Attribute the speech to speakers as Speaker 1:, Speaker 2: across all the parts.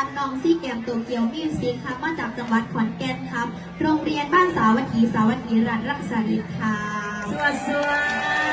Speaker 1: ครับน้องซี่แกมโตเกียวมิวสิกครับมาจากจังหวัดขอนแก่นครับ โรงเรียนบ้านสาวัตถีสาวัตถีรัตนรักษาดิตครับ
Speaker 2: สวัสดี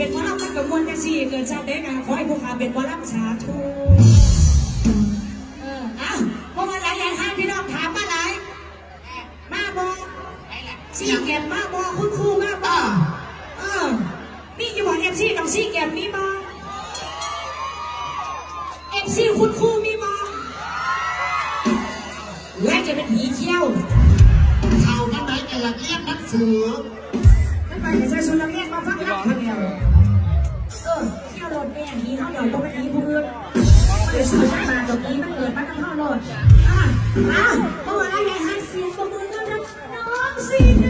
Speaker 2: เกิดเป็นหมอลำมันกับมวลกันสิเกิดชาติเด็กอะขอให้พวกข้าเป็นหมอลำสาธุเออเอาเพราะว่าหลายหลายท่านพี่น้องถามมาหลายมาบอกซีเกมมาบอกคุณครูมาบอกเออนี่อยู่บอกเอฟซีต้องซีเกมมีบอกเอฟซีคุณครูมีมาและจะเป็นผีเขี้ยว
Speaker 3: เขานั่นไหนแกอยากเรียนหนังสือ
Speaker 2: ไม่ไปแต่ใส่ชุดนักเรียนมาฟังรับคนเดียวเอ โหลดแม่ผีเขาเดี๋ยวต้องเป็นผีผู้อื่นเดี๋ยวสื่อมาตรงนี้มันเกิดมาทั้งเท่าโหลดอะอะเมื่อวานไงให้เสียงประมือต้อนรับน้องซีเ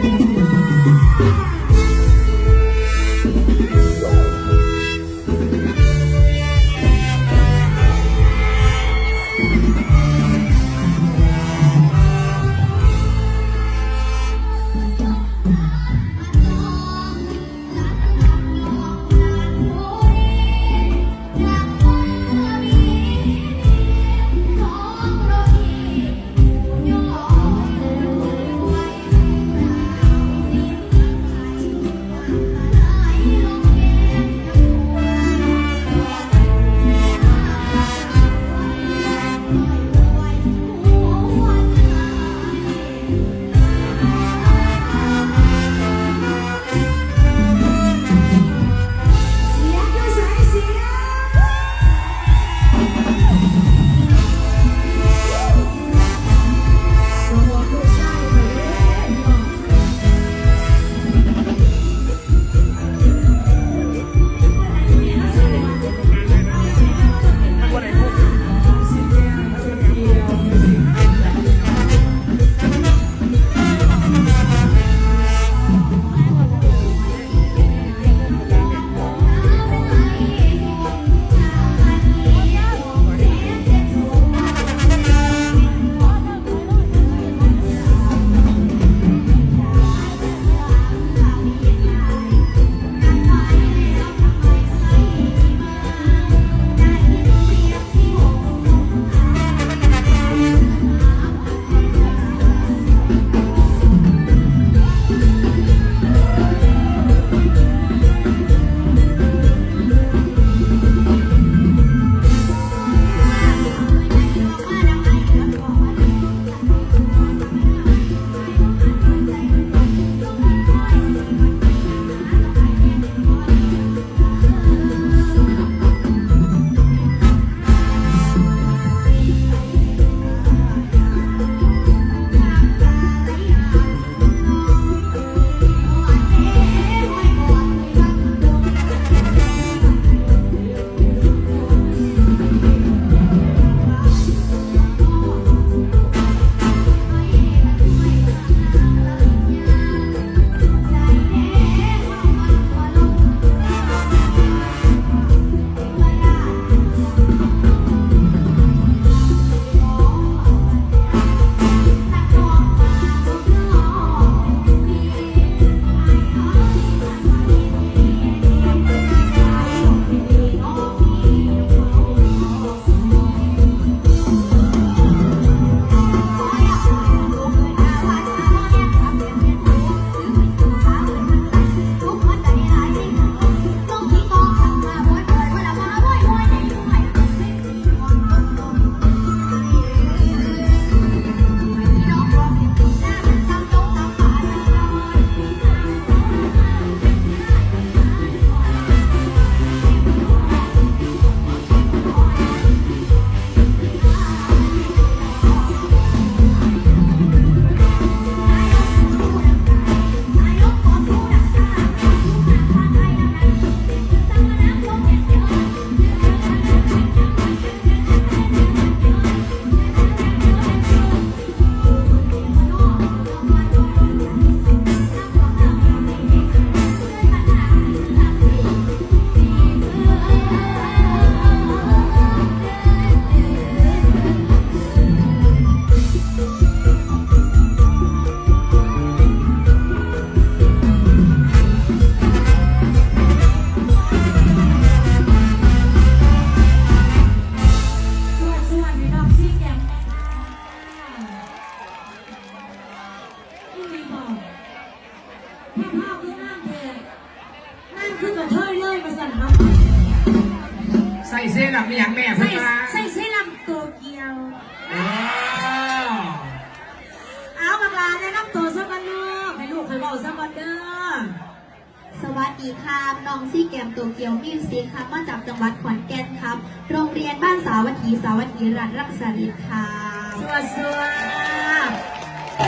Speaker 2: ค
Speaker 1: รับน้องซี่แกมโตเกียวมิวสิกครับ มาจากจังหวัดขอนแก่นครับ โรงเรียนบ้านสาวัตถีสาวัตถีรัตน์รักษาลิตครับ
Speaker 2: สวัสดี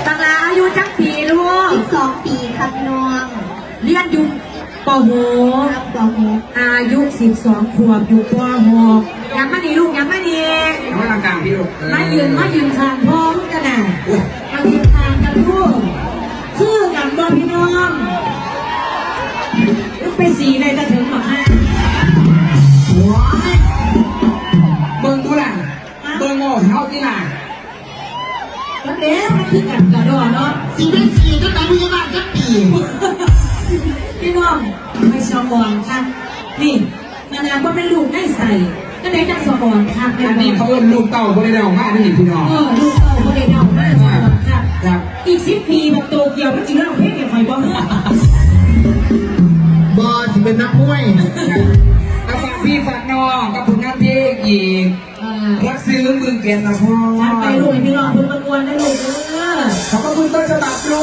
Speaker 2: บังลาอายุจักปีลูก
Speaker 1: 12ปีครับน้อง
Speaker 2: เรียนอยู่ป
Speaker 1: ครับ
Speaker 2: .6
Speaker 1: ปหก
Speaker 2: อายุ12ขวบอยู่ป .6 ยังไม่ดีลูกยังไม่ดี
Speaker 4: น้องกลางๆพี่ลูก
Speaker 2: มายืนมายืนข้างพร้อมกันน่ะมายืนข้างกันลูกคือกันบ่พี่น้องลูก ไปสีในจะถึงหรอฮะ
Speaker 4: ว้ายเบิ่งดูล่ะเบิ่งโง่เท่าที่ล่ะ
Speaker 2: แล้วเดี๋ยวมันคือกันกระโดดเนาะ
Speaker 3: สีเป็นสีก็แต่ผู้ใหญ่บ้านก็ปี
Speaker 2: พี่น้องไม่ชอบมองค่ะนี่มานานก็เป็นลูกได้ใส่ก็ได้จังสมองค่ะแม่
Speaker 4: อัน
Speaker 2: บ
Speaker 4: นี้
Speaker 2: อก
Speaker 4: เขาเอิ้นลูกเต่าคนได้ดอกมากนี่พี่น้อง
Speaker 2: เออลูกเต่าคนเดียวมากสมองค่ะ
Speaker 4: ครับ
Speaker 2: อีกสิบปีแบบโตเกียวมันจริงแล้วเพลงอย่างไฟบ้าง
Speaker 3: บอที่เป็นนัก มวย
Speaker 4: แล้ฝากพี่ฝากน้องกับผลงานเพลงอีกรักซื้อมือเกียรติพ่อไปรว
Speaker 2: ยพี่
Speaker 4: น้องคุณประกวนได้ลูกเอ
Speaker 2: อ
Speaker 4: ขอบคุณต้นฉบับลูก